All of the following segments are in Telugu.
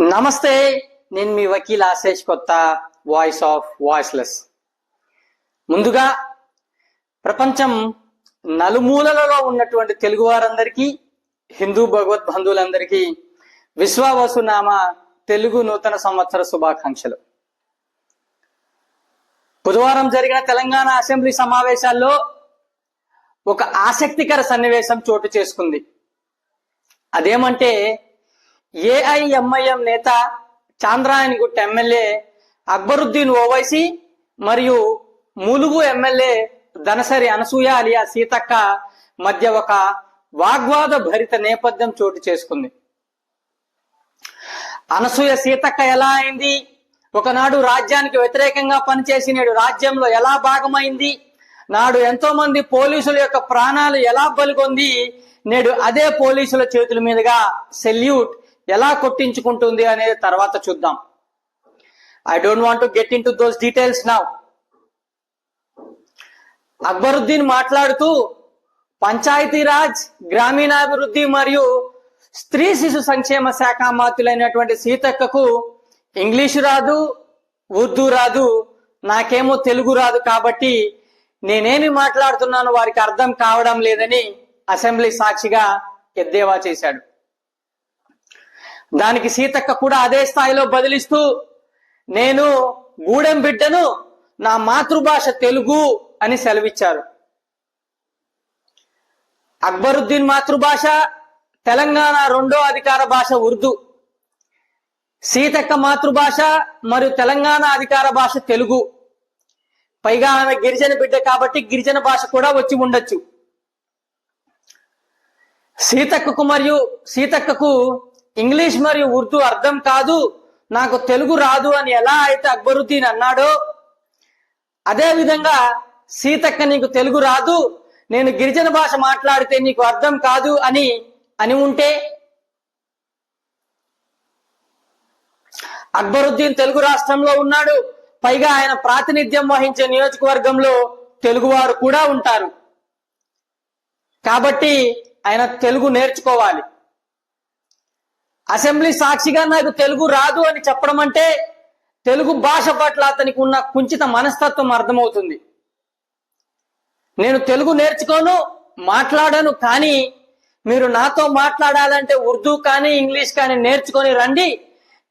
నమస్తే నేను మీ వకీల్ ఆశేష్ కొత్త వాయిస్ ఆఫ్ వాయిస్లెస్ ముందుగా ప్రపంచం నలుమూలలలో ఉన్నటువంటి తెలుగు వారందరికీ హిందూ భగవద్ బంధువులందరికీ విశ్వావసునామ తెలుగు నూతన సంవత్సర శుభాకాంక్షలు. బుధవారం జరిగిన తెలంగాణ అసెంబ్లీ సమావేశాల్లో ఒక ఆసక్తికర సన్నివేశం చోటు చేసుకుంది. అదేమంటే ఏఐఎంఐఎం నేత చాంద్రాయణగుట్ట ఎమ్మెల్యే అక్బరుద్దీన్ ఓవైసీ మరియు ములుగు ఎమ్మెల్యే దనసరి అనసూయ అలియా సీతక్క మధ్య ఒక వాగ్వాద భరిత నేపథ్యం చోటు చేసుకుంది. అనసూయ సీతక్క ఎలా అయింది? ఒకనాడు రాజ్యానికి వ్యతిరేకంగా పనిచేసి నేడు రాజ్యంలో ఎలా భాగమైంది? నాడు ఎంతో మంది పోలీసుల యొక్క ప్రాణాలు ఎలా బలిగొంది? నేడు అదే పోలీసుల చేతుల మీదుగా సెల్యూట్ ఎలా కొట్టించుకుంటుంది అనేది తర్వాత చూద్దాం. I don't want to get into those details now Akbaruddin మాట్లాడుతూ పంచాయతీరాజ్ గ్రామీణాభివృద్ధి మరియు స్త్రీ శిశు సంక్షేమ శాఖ మాతులైనటువంటి సీతక్కకు ఇంగ్లీషు రాదు ఉర్దూ రాదు నాకేమో తెలుగు రాదు కాబట్టి నేనేమి మాట్లాడుతున్నాను వారికి అర్థం కావడం లేదని అసెంబ్లీ సాక్షిగా ఎద్దేవా చేశాడు. దానికి సీతక్క కూడా అదే స్థాయిలో బదిలిస్తూ నేను గూడెం బిడ్డను నా మాతృభాష తెలుగు అని సెలవిచ్చారు. అక్బరుద్దీన్ మాతృభాష తెలంగాణ రెండో అధికార భాష ఉర్దూ. సీతక్క మాతృభాష మరియు తెలంగాణ అధికార భాష తెలుగు. పైగా ఆమె గిరిజన బిడ్డ కాబట్టి గిరిజన భాష కూడా వచ్చి ఉండొచ్చు. సీతక్కకు మరియు సీతక్కకు ఇంగ్లీష్ మరియు ఉర్దూ అర్థం కాదు. నాకు తెలుగు రాదు అని ఎలా అయితే అక్బరుద్దీన్ అన్నాడో అదే విధంగా సీతక్క నీకు తెలుగు రాదు నేను గిరిజన భాష మాట్లాడితే నీకు అర్థం కాదు అని అని ఉంటే అక్బరుద్దీన్ తెలుగు రాష్ట్రంలో ఉన్నాడు. పైగా ఆయన ప్రాతినిధ్యం వహించే నియోజకవర్గంలో తెలుగువారు కూడా ఉంటారు. కాబట్టి ఆయన తెలుగు నేర్చుకోవాలి. అసెంబ్లీ సాక్షిగా నాకు తెలుగు రాదు అని చెప్పడం అంటే తెలుగు భాష పట్ల అతనికి ఉన్న కుంచిత మనస్తత్వం అర్థమవుతుంది. నేను తెలుగు నేర్చుకోను మాట్లాడను కానీ మీరు నాతో మాట్లాడాలంటే ఉర్దూ కానీ ఇంగ్లీష్ కానీ నేర్చుకొని రండి.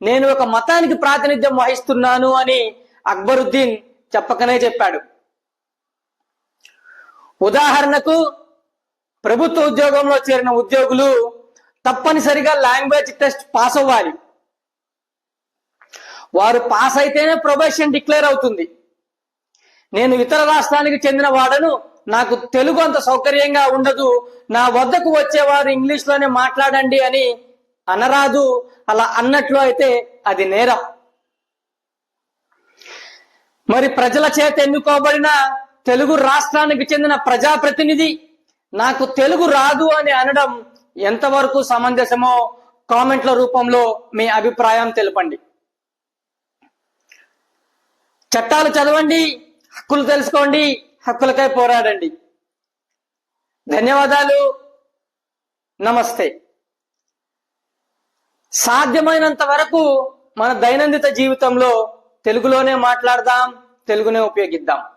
నేను ఒక మతానికి ప్రాతినిధ్యం వహిస్తున్నాను అని అక్బరుద్దీన్ చెప్పకనే చెప్పాడు. ఉదాహరణకు ప్రభుత్వ ఉద్యోగంలో చేరిన ఉద్యోగులు తప్పనిసరిగా లాంగ్వేజ్ టెస్ట్ పాస్ అవ్వాలి. వారు పాస్ అయితేనే ప్రొబేషన్ డిక్లేర్ అవుతుంది. నేను ఇతర రాష్ట్రానికి చెందిన వాడను నాకు తెలుగు అంత సౌకర్యంగా ఉండదు నా వద్దకు వచ్చేవారు ఇంగ్లీష్లోనే మాట్లాడండి అని అనరాదు అలా అన్నట్లు అయితే అది నేరం. మరి ప్రజల చేత ఎన్నుకోబడిన తెలుగు రాష్ట్రానికి చెందిన ప్రజాప్రతినిధి నాకు తెలుగు రాదు అని అనడం ఎంతవరకు సమంజసమో కామెంట్ల రూపంలో మీ అభిప్రాయం తెలపండి. చట్టాలు చదవండి హక్కులు తెలుసుకోండి హక్కులకై పోరాడండి. ధన్యవాదాలు నమస్తే. సాధ్యమైనంత వరకు మన దైనందిత జీవితంలో తెలుగులోనే మాట్లాడదాం తెలుగునే ఉపయోగిద్దాం.